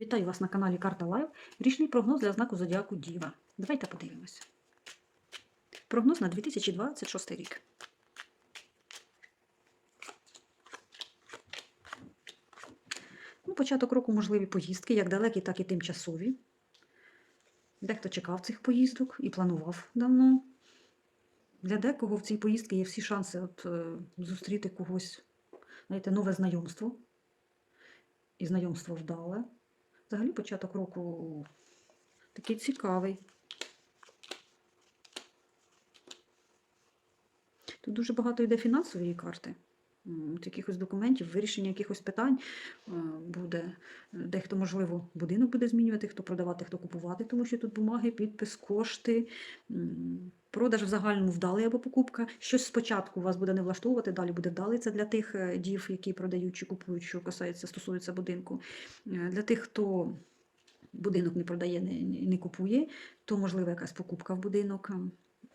Вітаю вас на каналі Карта Лайв. Річний прогноз для знаку Зодіаку Діва. Давайте подивимося. Прогноз на 2026 рік. Ну, початок року можливі поїздки, як далекі, так і тимчасові. Дехто чекав цих поїздок і планував давно. Для декого в цій поїздці є всі шанси от, е, зустріти когось, знаєте, нове знайомство. І знайомство вдале. Взагалі початок року такий цікавий. Тут дуже багато йде фінансової карти, якихось документів, вирішення якихось питань е, буде. Дехто, можливо, будинок буде змінювати, хто продавати, хто купувати, тому що тут бумаги, підпис, кошти, продаж в загальному вдалий або покупка. Щось спочатку вас буде не влаштовувати, далі буде вдалий. Це для тих е, дів, які продають чи купують, що касається, стосується будинку. Е, Для тих, хто будинок не продає, не, не- купує, то можливо якась покупка в будинок.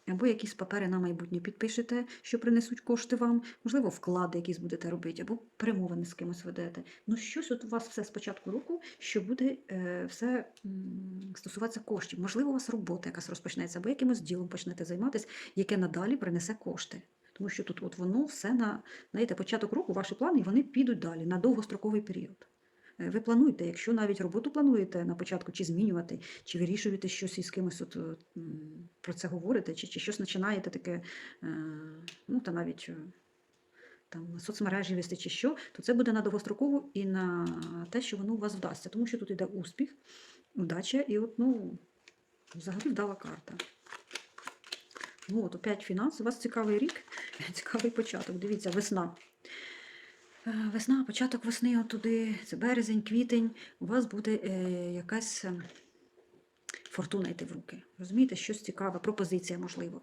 Або якісь папери на майбутнє підпишете, що принесуть кошти вам, можливо, вклади якісь будете робити, або перемовини з кимось ведете. Ну, щось от у вас все з початку року, що буде е, все м, стосуватися коштів. Можливо, у вас робота якась розпочнеться, або якимось ділом почнете займатися, яке надалі принесе кошти. Тому що тут от воно все на знаєте, початок року, ваші плани, вони підуть далі на довгостроковий період. Е, Ви плануєте, якщо навіть роботу плануєте на початку, чи змінювати, чи вирішуєте щось із кимось от, про це говорите, чи, чи щось починаєте таке, е, ну та навіть е, там соцмережі вести чи що, то це буде на довгострокову і на те, що воно у вас вдасться. Тому що тут йде успіх, удача і от, ну, взагалі вдала карта. Ну, от опять фінанси. У вас цікавий рік, цікавий початок. Дивіться, весна. Е, Весна, початок весни, от туди, це березень, квітень, у вас буде якась фортуна йти в руки. Розумієте, щось цікаве, пропозиція, можливо.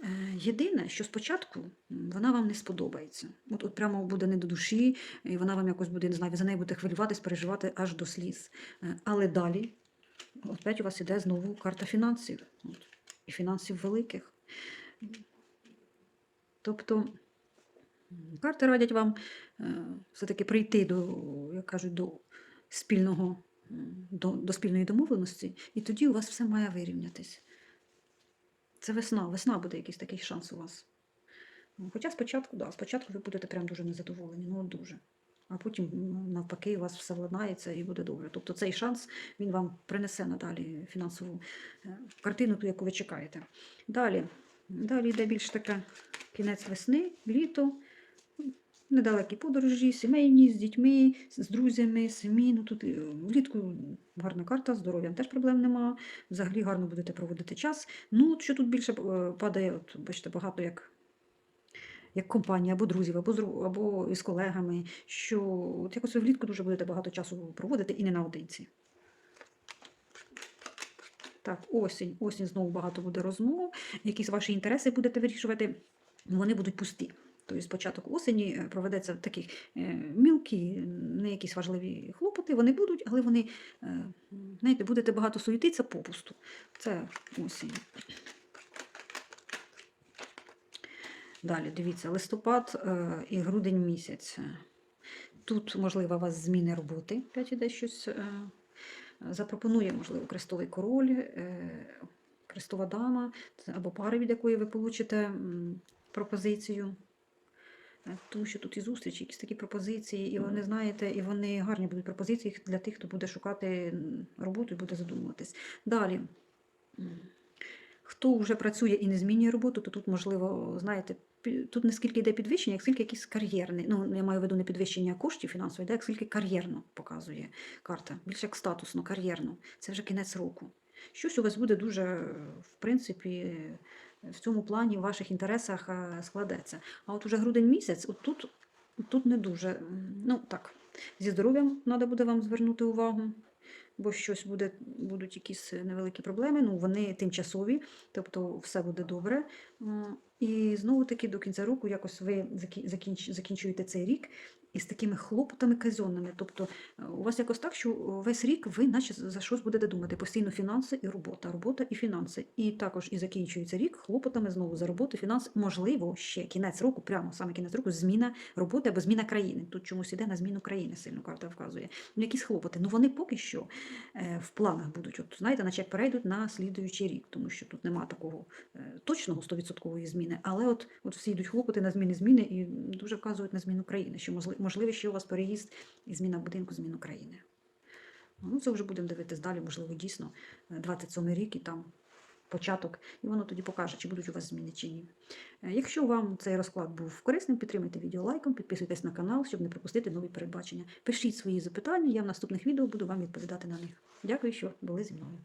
Е, єдине, що спочатку вона вам не сподобається. От, от прямо буде не до душі, і вона вам якось буде, не знаю, за нею будете хвилюватись, переживати аж до сліз. Е, але далі, опять у вас іде знову карта фінансів. От, і фінансів великих. Тобто. Карти радять вам е, все-таки прийти до, як кажуть, до спільного, до, до спільної домовленості, і тоді у вас все має вирівнятись. Це весна, весна буде якийсь такий шанс у вас. Ну, Хоча спочатку, да, спочатку ви будете прям дуже незадоволені, ну дуже. А потім, навпаки, у вас все владнається і буде добре. Тобто цей шанс він вам принесе надалі фінансову е, картину, ту, яку ви чекаєте. Далі, далі йде більш таке кінець весни, літо недалекі подорожі, сімейні, з дітьми, з друзями, самі. Ну, тут е, влітку гарна карта, здоров'ям теж проблем нема. Взагалі гарно будете проводити час. Ну, що тут більше е, падає, от, бачите, багато як. Як компанія, або друзів, або з, або із колегами, що от якось влітку дуже будете багато часу проводити і не наодинці. Так, осінь. Осінь знову багато буде розмов, якісь ваші інтереси будете вирішувати, вони будуть пусті. Тобто початок осені е, проведеться в таких е, мілкі, не якісь важливі хлопоти, вони будуть, але вони, е, знаєте, будете багато суетитися попусту. Це осінь. Далі, дивіться, листопад і грудень місяць. Тут, можливо, у вас зміни роботи, опять іде щось. Запропонує, можливо, крестовий король, крестова дама, або пара, від якої ви получите пропозицію. Е, Тому що тут і зустрічі, якісь такі пропозиції, і вони, знаєте, і вони гарні будуть пропозиції для тих, хто буде шукати роботу і буде задумуватись. Далі. Хто вже працює і не змінює роботу, то тут, можливо, знаєте, тут не скільки йде підвищення, як скільки якийсь кар'єрний. Ну, я маю в виду не підвищення коштів фінансової, йде, як скільки кар'єрно показує карта. Більше як статусно, кар'єрно. Це вже кінець року. Щось у вас буде дуже, е, в принципі, в цьому плані в ваших інтересах е, складеться. А от уже грудень місяць, от тут, тут не дуже. Ну так, зі здоров'ям треба буде вам звернути увагу. Бо щось буде, будуть якісь невеликі проблеми, ну вони тимчасові, тобто все буде добре. І знову таки до кінця року якось ви закінчуєте цей рік і з такими хлопотами казенними. Тобто е, у вас якось так, що весь рік ви наче за щось будете думати. Постійно фінанси і робота, робота і фінанси. І також і закінчується рік хлопотами знову за роботу, фінанси. Можливо, ще кінець року, прямо саме кінець року, зміна роботи або зміна країни. Тут чомусь іде на зміну країни, сильно карта вказує. Ну, якісь хлопоти. Ну вони поки що е, в планах будуть. От знаєте, наче як перейдуть на слідуючий рік, тому що тут нема такого е, точного 100% зміни. Але от, от всі йдуть хлопоти на зміни зміни і дуже вказують на зміну країни, що можливо, ще у вас переїзд і зміна будинку, зміну країни. Ну, це вже будемо дивитись далі, можливо, дійсно, е, 27 рік і там початок, і воно тоді покаже, чи будуть у вас зміни чи ні. Е, Якщо вам цей розклад був корисним, підтримайте відео лайком, підписуйтесь на канал, щоб не пропустити нові передбачення. Пишіть свої запитання, я в наступних відео буду вам відповідати на них. Дякую, що були зі мною.